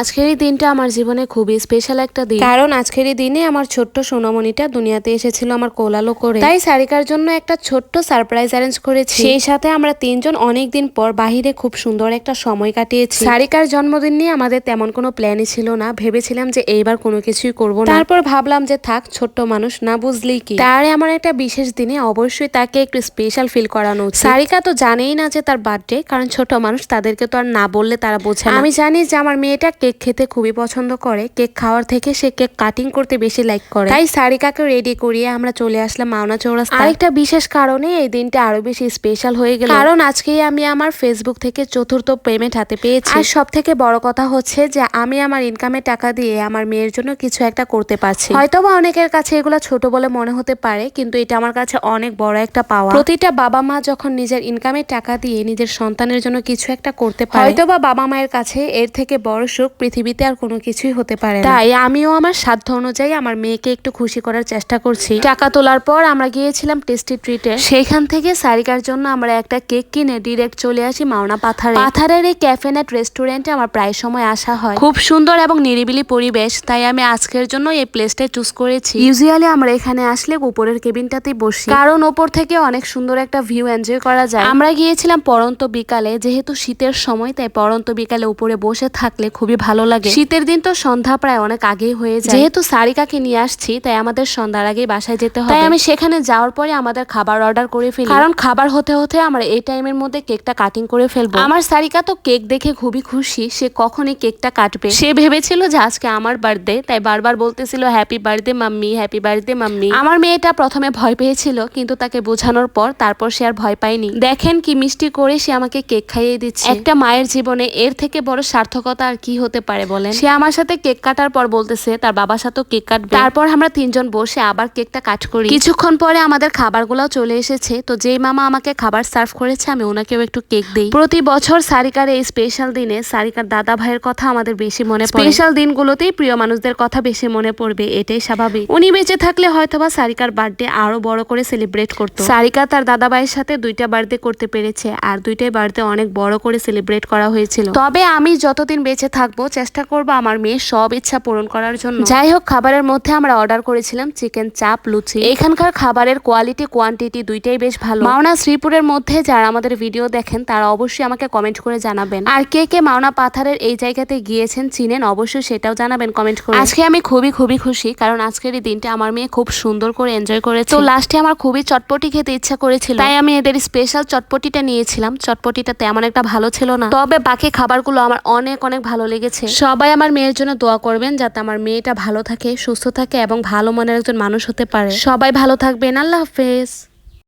আজকের এই দিনটা আমার জীবনে খুবই স্পেশাল একটা দিন। কারণ আজকের এই দিনে আমার ছোট্ট সোনামণিটা দুনিয়াতে এসেছিল আমার কোলালো করে। তাই সারিকার জন্য একটা ছোট্ট সারপ্রাইজ অ্যারেঞ্জ করেছি। সেই সাথে আমরা তিনজন অনেক দিন পর বাহিরে খুব সুন্দর একটা সময় কাটিয়েছি। সারিকার জন্মদিন নিয়ে আমাদের তেমন কোনো প্ল্যানই ছিল না। ভেবেছিলাম যে এইবার কোনো কিছুই করব না। তারপর ভাবলাম যে থাক ছোট্ট মানুষ না বুঝলেই কি? তার আমার একটা বিশেষ দিনে অবশ্যই তাকে একটু স্পেশাল ফিল করানো উচিত। সারিকা তো জানেই না যে তার বার্থডে কারণ ছোট মানুষ তাদেরকে তো আর না বললে তারা বোঝে না। আমি জানি যে আমার মেয়েটা কেক খেতে খুবই পছন্দ করে। কেক খাওয়ার থেকে সে কেক কাটিং করতে বেশি লাইক করে। তাই সারিকাকে রেডি করিয়ে আমরা চলে আসলাম মাওনা চৌরাস্তা। আরেকটা বিশেষ কারণে এই দিনটা আরও বেশি স্পেশাল হয়ে গেল। কারণ আজকেই আমি আমার ফেসবুক থেকে চতুর্থ পেমেন্ট হাতে পেয়েছি। আর সব থেকে বড় কথা হচ্ছে যে আমি আমার ইনকামের টাকা দিয়ে আমার মেয়ের জন্য কিছু একটা করতে পারছি। হয়তোবা অনেকের কাছে এগুলো ছোট বলে মনে হতে পারে কিন্তু এটা আমার কাছে অনেক বড় একটা পাওয়া। প্রতিটা বাবা মা যখন নিজের ইনকামের টাকা দিয়ে নিজের সন্তানের জন্য কিছু একটা করতে পারে হয়তোবা বাবা মায়ের কাছে এর থেকে বড় সুখ পৃথিবীতে আর কোনো কিছুই হতে পারে তাই আমিও আমার সাধ্য অনুযায়ী আমার মেয়েকে একটু খুশি করার চেষ্টা করছি। টাকা তোলার পর আমরা গিয়েছিলাম টেস্টি ট্রিটে। সেইখান থেকে সারিকার জন্য আমরা একটা কেক কিনে ডিরেক্ট চলে আসি মাওনা পাথারে। পাথারের এই ক্যাফে নেট রেস্টুরেন্টে আমার প্রায় সময় আসা হয়। খুব সুন্দর এবং নিরিবিলি পরিবেশ, তাই আমি আজকের জন্য এই প্লেসটাই চুজ করেছি। ইউজুয়ালি আমরা এখানে আসলে উপরের কেবিনটাতেই বসি। কারণ ওপর থেকে অনেক সুন্দর একটা ভিউ এনজয় করা যায়। আমরা গিয়েছিলাম পরন্ত বিকালে, যেহেতু শীতের সময়, তাই পরন্ত বিকালে উপরে বসে থাকলে খুবই ভালো লাগে। শীতের দিন তো সন্ধ্যা প্রায় অনেক আগেই হয়ে যায়। যেহেতু সারিকাকে নিয়ে আসছি তাই আমাদের সন্ধ্যার আগেই বাসায় যেতে হবে। তাই আমি সেখানে যাওয়ার পরে আমাদের খাবার অর্ডার করে ফেলি। কারণ খাবার হতে হতে আমরা এই টাইমের মধ্যে কেকটা কাটিং করে ফেলব। আমার সারিকা তো কেক দেখে খুবই খুশি সে কখনই কেকটা কাটবে। সে ভেবেছিল যে আজকে আমার বার্থডে তাই বারবার বলতেছিল happy birthday mummy happy birthday mummy. আমার মেয়েটা প্রথমে ভয় পেয়েছিল কিন্তু তাকে বোঝানোর পর তারপর সে আর ভয় পায়নি। দেখেন কি মিষ্টি করে সে আমাকে কেক খাইয়ে দিচ্ছে। একটা মায়ের জীবনে এর থেকে বড় সার্থকতা আর কি হতে পারে বলেন। সে আমার সাথে কেক কাটার পর বলতেছে তার বাবার সাথেও কেক কাটবে। তারপর আমরা তিনজন বসে আবার কেকটা কাট করি। কিছুক্ষণ পরে আমাদের খাবারগুলোও চলে এসেছে। তো যেই মামা আমাকে খাবার সার্ভ করেছে আমি ওনাকেও একটু কেক দিই। প্রতি বছর সারিকার এই স্পেশাল দিনে সারিকার দাদা ভাইয়ের কথা আমাদের বেশি মনে পড়ে। স্পেশাল দিনগুলোতেই প্রিয় মানুষদের কথা বেশি মনে পড়বে এটাই স্বাভাবিক। উনি বেঁচে থাকলে হয়তোবা সারিকার বার্থডে আরও বড় করে সেলিব্রেট করতো। সারিকা তার দাদা ভাইয়ের সাথে দুইটা বার্থডে করতে পেরেছে আর দুইটাই বার্থডে অনেক বড় করে সেলিব্রেট করা হয়েছিল। তবে আমি যতদিন বেঁচে থাকব চেষ্টা করব আমার মেয়ের সব ইচ্ছা পূরণ করার জন্য। যাই হোক, খাবারের মধ্যে আমরা অর্ডার করেছিলাম চিকেন চাপ, লুচি। এখানকার খাবারের কোয়ালিটি কোয়ান্টিটি দুইটাই বেশ ভালো। মাওনা শ্রীপুরের মধ্যে যারা আমাদের ভিডিও দেখেন, তারা অবশ্যই আমাকে কমেন্ট করে জানাবেন। আর কে কে মাওনা পাথারের এই জায়গাতে গিয়েছেন, চিনেন, অবশ্যই সেটাও জানাবেন কমেন্ট করে। আজকে আমি খুবই খুবই খুশি, কারণ আজকের এই দিনটা আমার মেয়ে খুব সুন্দর করে এনজয় করেছে। তো লাস্টে আমার খুবই চটপটি খেতে ইচ্ছা করেছিল। তাই আমি এদের স্পেশাল চটপটিটা নিয়েছিলাম। চটপটিটা তেমন একটা ভালো ছিল না। তবে বাকি খাবারগুলো আমার অনেক অনেক ভালো লেগেছে। সবাই আমার মেয়ের জন্য দোয়া করবেন যাতে আমার মেয়েটা ভালো থাকে, সুস্থ থাকে এবং ভালো মনের একজন মানুষ হতে পারে। সবাই ভালো থাকবেন। আল্লাহ হাফেজ।